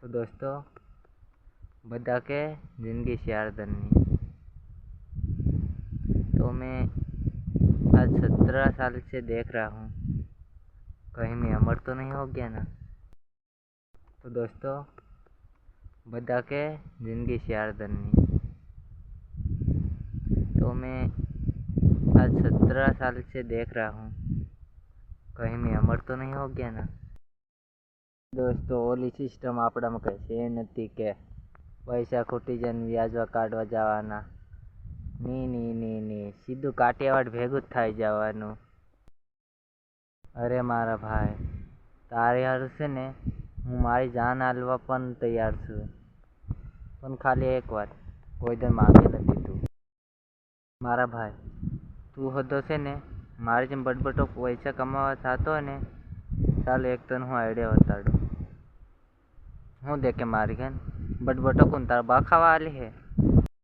तो दोस्तों बता के जिंदगी शेयर करनी तो मैं आज सत्रह साल से देख रहा हूँ कहीं मैं अमर तो नहीं हो गया ना तो दोस्तों बता के जिंदगी करनी तो मैं आज सत्रह साल से देख रहा हूँ कहीं मैं अमर तो नहीं हो गया ना દોસ્તો ઓલી સિસ્ટમ આપણામાં કંઈ છે નથી કે પૈસા ખૂટી જાય ને વ્યાજવા કાઢવા જવાના ની ની ની ની સીધું કાઠિયાવાડ ભેગું જ થઈ જવાનું અરે મારા ભાઈ તારે હારું છે ને હું મારી જાન હાલવા પણ તૈયાર છું પણ ખાલી એક વાત કોઈ દર માગે નથી તું મારા ભાઈ તું હતો છે ને મારી જેમ બટબટો પૈસા કમાવા થતો ને ಅಲೆಕ್ತನು ಐಡಿಯ ಒತ್ತರು ಹೌದೇಕೆ ಮಾರ್ಗನ್ ಬಡಬಟಕುಂತ ಬಾખાವಾಲಿ ಹೇ